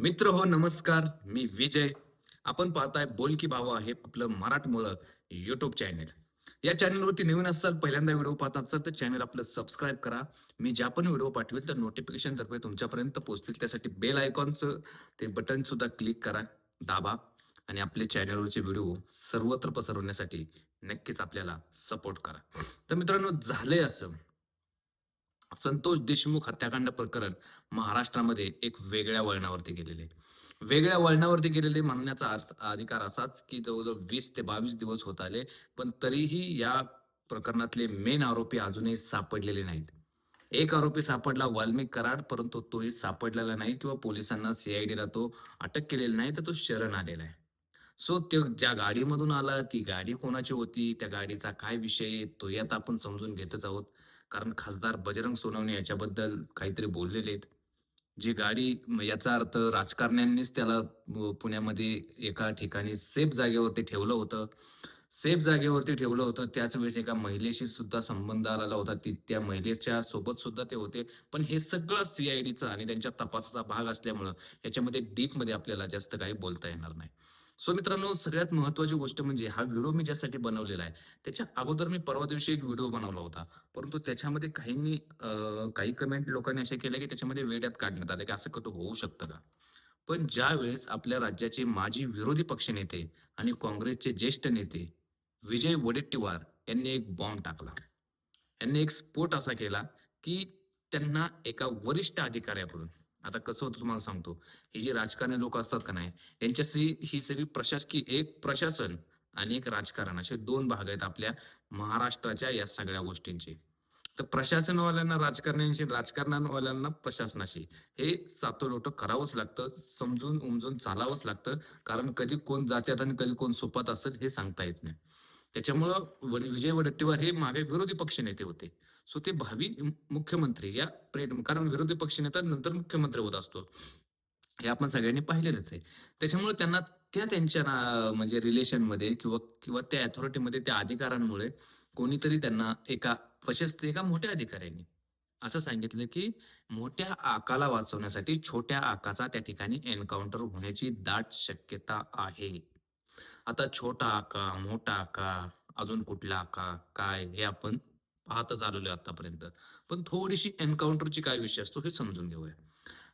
मित्र हो नमस्कार. मी विजय. आपण पाहताय बोल की भावा हे आपलं मराठमोळं युट्यूब चॅनल या चॅनलवरती नवीन असाल पहिल्यांदा व्हिडिओ पाहत असाल तर चॅनल आपलं सबस्क्राईब करा. मी ज्या पण व्हिडिओ पाठवेल तर नोटिफिकेशन तर्फे तुमच्यापर्यंत पोहोचतील. त्यासाठी बेल आयकॉनचं ते बटन सुद्धा क्लिक करा. दाबा. आणि आपले चॅनलवरचे व्हिडिओ सर्वत्र पसरवण्यासाठी नक्कीच आपल्याला सपोर्ट करा. तर मित्रांनो झालंय असं. संतोष देशमुख हत्याकांड प्रकरण महाराष्ट्रामध्ये एक वेगळ्या वळणावरती गेलेले. वेगळ्या वळणावरती गेलेले म्हणण्याचा अर्थ अधिकार असाच की जवळजवळ वीस ते बावीस दिवस होत आले पण तरीही या प्रकरणातले मेन आरोपी अजूनही सापडलेले नाहीत. एक आरोपी सापडला वाल्मिक कराड परंतु तोही सापडलेला नाही किंवा पोलिसांना सीआयडीला तो अटक केलेला नाही तर तो शरण आलेला आहे. सो ते ज्या गाडीमधून आला ती गाडी कोणाची होती त्या गाडीचा काय विषय तो यात आपण समजून घेतच आहोत. कारण खासदार बजरंग सोनवणे याच्याबद्दल काहीतरी बोललेले आहेत. जी गाडी याचा अर्थ राजकारण्यांनीच त्याला पुण्यामध्ये एका ठिकाणी सेफ जागेवरती ठेवलं होतं. सेफ जागेवरती ठेवलं होतं. त्याच वेळेस एका महिलेशी सुद्धा संबंध आलेला होता. ती त्या महिलेच्या सोबत सुद्धा ते होते. पण हे सगळं सीआयडीचं आणि त्यांच्या तपासाचा भाग असल्यामुळं याच्यामध्ये डीपमध्ये आपल्याला जास्त काही बोलता येणार नाही. सो मित्रांनो सगळ्यात महत्वाची गोष्ट म्हणजे हा व्हिडिओ मी ज्यासाठी बनवलेला आहे त्याच्या अगोदर मी परवा दिवशी एक व्हिडिओ बनवला होता. परंतु त्याच्यामध्ये काहींनी काही कमेंट लोकांनी असे केले की त्याच्यामध्ये वेड्यात काढण्यात आले की असं कसं होऊ शकतं का? पण ज्या वेळेस आपल्या राज्याचे माजी विरोधी पक्षनेते आणि काँग्रेसचे ज्येष्ठ नेते विजय वडेट्टीवार यांनी एक बॉम्ब टाकला. यांनी एक स्फोट असा केला की त्यांना एका वरिष्ठ अधिकाऱ्याकडून आता कसं होतं तुम्हाला सांगतो. ही जी राजकारणी लोक असतात का नाही यांच्याशी ही सगळी प्रशासकीय एक प्रशासन आणि एक राजकारण असे दोन भाग आहेत आपल्या महाराष्ट्राच्या या सगळ्या गोष्टींचे. तर प्रशासनवाल्यांना राजकारण्यांशी राजकारणावाल्यांना प्रशासनाशी हे सातोलोट करावंच लागतं समजून उमजून चालावंच लागतं. कारण कधी कोण जात्यात आणि कधी कोण सोपत असेल हे सांगता येत नाही. त्याच्यामुळं वड- विजय वडेट्टीवार हे मागे विरोधी पक्षनेते होते. सो ते भावी मुख्यमंत्री या प्रेड कारण विरोधी पक्षनेता नंतर मुख्यमंत्री होत असतो. हे आपण सगळ्यांनी पाहिलेलंच आहे. त्याच्यामुळे त्यांना त्या त्यांच्या म्हणजे रिलेशनमध्ये किंवा किंवा त्या अथॉरिटीमध्ये त्या अधिकारांमुळे कोणीतरी त्यांना एका प्रशस्त एका मोठ्या अधिकाऱ्यांनी असं सांगितलं की मोठ्या आकाला वाचवण्यासाठी छोट्या आकाचा त्या ठिकाणी एन्काउंटर होण्याची दाट शक्यता आहे. आता छोटा आका मोठा आका अजून कुठला आका काय हे आपण पाहतच आलेलो आतापर्यंत. पण थोडीशी एन्काउंटरची काय विषय असतो हे समजून घेऊया.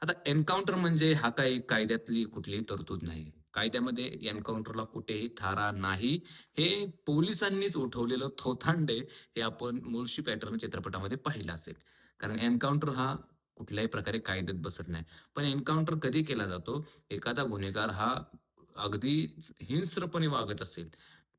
आता एन्काउंटर म्हणजे हा काही कायद्यातली कुठलीही तरतूद नाही. कायद्यामध्ये एन्काउंटरला कुठेही थारा नाही. हे पोलिसांनीच उठवलेलं थोथांडे हे आपण मुळशी पॅटर्न चित्रपटामध्ये पाहिलं असेल. कारण एन्काउंटर हा कुठल्याही प्रकारे कायद्यात बसत नाही. पण एन्काउंटर कधी केला जातो? एखादा गुन्हेगार हा अगदी हिंस्रपणे वागत असेल.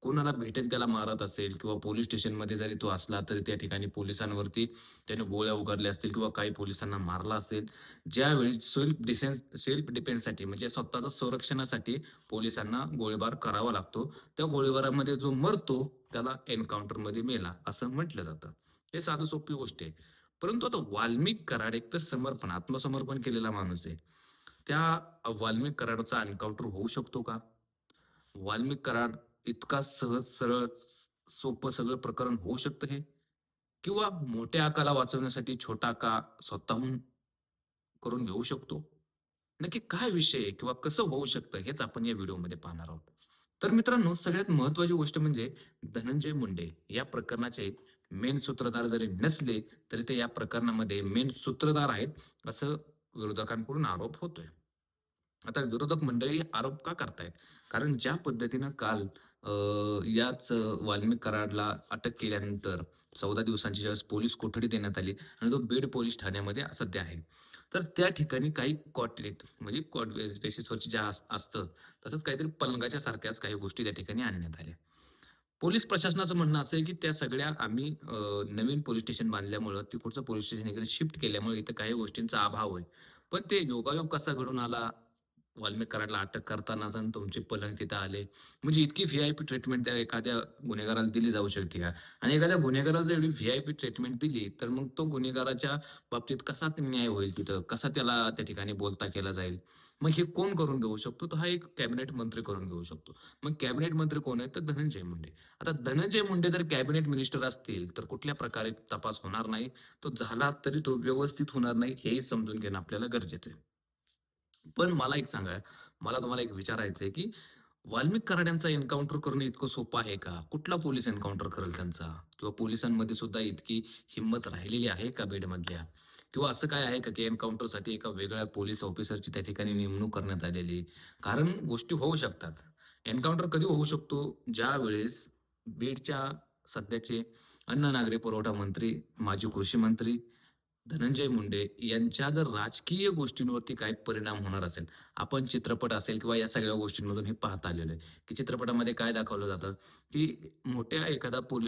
कोणाला भेटेल त्याला मारत असेल किंवा पोलीस स्टेशनमध्ये जरी तो असला तरी त्या ठिकाणी पोलिसांवरती त्याने गोळ्या उगारल्या असतील किंवा काही पोलिसांना मारला असेल ज्यावेळी सेल्फ डिफेन्स सेल्फ डिफेन्ससाठी म्हणजे स्वतःच्या संरक्षणासाठी पोलिसांना गोळीबार करावा लागतो त्या गोळीबारामध्ये जो मरतो त्याला एन्काउंटरमध्ये मेला असं म्हटलं जातं. हे साधं सोपी गोष्ट आहे. परंतु आता वाल्मिक कराड एक तर समर्पण आत्मसमर्पण केलेला माणूस आहे. त्या वाल्मिक कराडचा एन्काउंटर होऊ शकतो का? वाल्मिक कराड इतका सहज सरळ सोपं सगळं प्रकरण होऊ शकतं हे? किंवा मोठ्या आकाला वाचवण्यासाठी छोटा आका स्वतःहून करून घेऊ शकतो? नक्की काय विषय आहे किंवा कसं होऊ शकतं हेच आपण या व्हिडिओमध्ये पाहणार आहोत. तर मित्रांनो सगळ्यात महत्वाची गोष्ट म्हणजे धनंजय मुंडे या प्रकरणाचे मेन सूत्रधार जरी नसले तरी ते या प्रकरणामध्ये मेन सूत्रधार आहेत असं विरोधकांकडून आरोप होतोय. आता विरोधक मंडळी आरोप का करतायत? कारण ज्या पद्धतीनं काल याच वाल्मिक कराडला अटक केल्यानंतर चौदा दिवसांची ज्यावेळेस पोलीस कोठडी देण्यात आली आणि तो बीड पोलीस ठाण्यामध्ये सध्या आहे. तर त्या ठिकाणी काही कॉटलेट म्हणजे कॉट बेसिसवरची ज्या अस- असतं तसंच काहीतरी पलंगाच्या सारख्याच काही गोष्टी त्या ठिकाणी आणण्यात आल्या. पोलीस प्रशासनाचं म्हणणं असं आहे की त्या सगळ्या आम्ही नवीन पोलीस स्टेशन बांधल्यामुळं तिकडचं पोलीस स्टेशन इकडे शिफ्ट केल्यामुळे इथं काही गोष्टींचा अभाव आहे. पण ते योगायोग कसा घडून आला? वाल्मिक अटक करताना जण तुमचे पलंग तिथं आले. म्हणजे इतकी व्ही आय पी ट्रीटमेंट त्या एखाद्या गुन्हेगाराला दिली जाऊ शकते का? आणि एखाद्या गुन्हेगाराला जर व्ही आय पी ट्रीटमेंट दिली तर मग तो गुन्हेगाराच्या बाबतीत कसा न्याय होईल तिथं? कसा त्याला त्या ठिकाणी बोलता केला जाईल? मग हे कोण करून घेऊ शकतो तर हा एक कॅबिनेट मंत्री करून घेऊ शकतो मग कॅबिनेट मंत्री कोण आहेत तर धनंजय मुंडे आता धनंजय मुंडे जर कॅबिनेट मिनिस्टर असतील तर कुठल्या प्रकारे तपास होणार नाही तो झाला तरी तो व्यवस्थित होणार नाही हेही समजून घेणं आपल्याला गरजेचं आहे पण मला एक सांगा, मला तुम्हाला एक विचारायचं आहे, की वाल्मिक कराड्यांचा एन्काउंटर करणं इतकं सोपं आहे का? कुठला पोलीस एन्काउंटर करेल त्यांचा? किंवा पोलिसांमध्ये सुद्धा इतकी हिंमत राहिलेली आहे का बीडमधल्या? किंवा असं काय आहे का, की एन्काउंटरसाठी एका वेगळ्या पोलीस ऑफिसरची त्या ठिकाणी नेमणूक करण्यात आलेली? कारण गोष्टी होऊ शकतात. एन्काउंटर कधी होऊ शकतो? ज्यावेळेस बीडच्या सध्याचे अन्न नागरी पुरवठा मंत्री, माजी कृषी मंत्री धनंजय मुंडे यांच्या जर राजकीय गोष्टींवरती काही परिणाम होणार असेल, आपण चित्रपट असेल किंवा या सगळ्या गोष्टींमधून हे पाहत आलेलो आहे, की चित्रपटामध्ये काय दाखवलं जातं, की मोठ्या एखादा पोल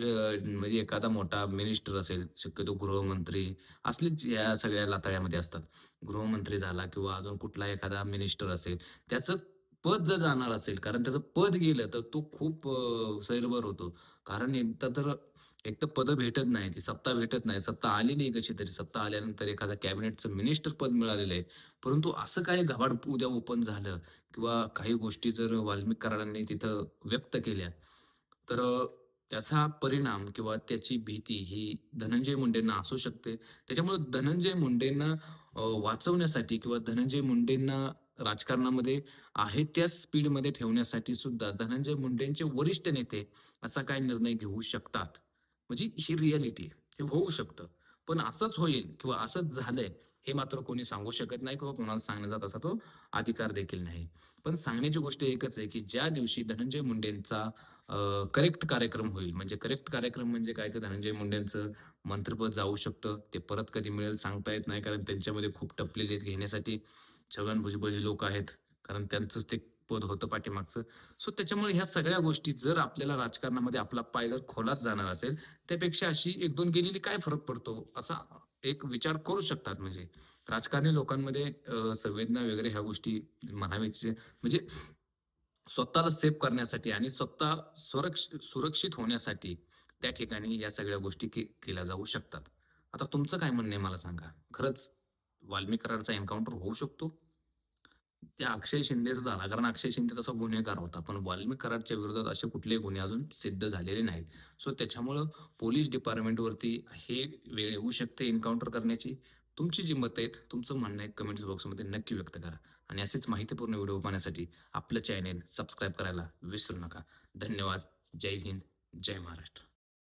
म्हणजे एखादा मोठा मिनिस्टर असेल, शक्यतो गृहमंत्री असलेच या सगळ्या लाताळ्यामध्ये असतात. गृहमंत्री झाला किंवा अजून कुठला एखादा मिनिस्टर असेल, त्याचं पद जर जाणार असेल, कारण त्याचं पद गेलं तर तो खूप सैरभर होतो. कारण एकदा तर एक तर पदं भेटत नाही, ती सत्ता भेटत नाही. सत्ता आली नाही कशी तरी. सत्ता आल्यानंतर एखादा कॅबिनेटचं मिनिस्टर पद मिळालेलं आहे. परंतु असं काही घबाड उद्या ओपन झालं किंवा काही गोष्टी जर वाल्मिक कराडांनी तिथं व्यक्त केल्या, तर त्याचा परिणाम किंवा त्याची भीती ही धनंजय मुंडेंना असू शकते. त्याच्यामुळे धनंजय मुंडेंना वाचवण्यासाठी किंवा धनंजय मुंडेंना राजकारणामध्ये आहे त्या स्पीडमध्ये ठेवण्यासाठी सुद्धा धनंजय मुंडेंचे वरिष्ठ नेते असा काय निर्णय घेऊ शकतात. म्हणजे ही रियालिटी हे होऊ शकतं. पण असंच होईल किंवा असंच झालंय हे मात्र कोणी सांगू शकत नाही किंवा कोणाला सांगण्याचा तसा तो अधिकार देखील नाही. पण सांगण्याची गोष्ट एकच आहे, की ज्या दिवशी धनंजय मुंडेंचा करेक्ट कार्यक्रम होईल, म्हणजे करेक्ट कार्यक्रम म्हणजे काय तर धनंजय मुंडेंचं मंत्रिपद जाऊ शकतं. ते परत कधी मिळेल सांगता येत नाही. कारण त्यांच्यामध्ये खूप टपलेले आहेत घेण्यासाठी छगन भुजबळ हे लोक आहेत. कारण त्यांचंच ते पद होतं पाठीमागचं. सो त्याच्यामुळे ह्या सगळ्या गोष्टी जर आपल्याला राजकारणामध्ये आपला पाय जर खोलात जाणार असेल, त्यापेक्षा अशी 1-2 गेलेली काय फरक पडतो? असा एक विचार करू शकतात म्हणजे. राजकारणी लोकांमध्ये संवेदना वगैरे ह्या गोष्टी म्हणाव्याच्या म्हणजे स्वतःला सेफ करण्यासाठी आणि स्वतः सुरक्ष सुरक्षित होण्यासाठी त्या ठिकाणी या सगळ्या गोष्टी के केल्या जाऊ शकतात. आता तुमचं काय म्हणणं आहे मला सांगा? खरंच वाल्मिक कराडचा एन्काउंटर होऊ शकतो? त्या अक्षय शिंदेचा झाला. कारण अक्षय शिंदे तसा गुन्हेगार होता. पण वाल्मिक कराडच्या विरोधात असे कुठलेही गुन्हे अजून सिद्ध झालेले नाहीत. सो त्याच्यामुळं पोलीस डिपार्टमेंटवरती हे वेळ येऊ शकते एन्काउंटर करण्याची. तुमची जी मतं आहेत, तुमचं म्हणणं आहे कमेंट्स बॉक्समध्ये नक्की व्यक्त करा. आणि असेच माहितीपूर्ण व्हिडिओ पाहण्यासाठी आपलं चॅनेल सबस्क्राईब करायला विसरू नका. धन्यवाद. जय हिंद. जय महाराष्ट्र.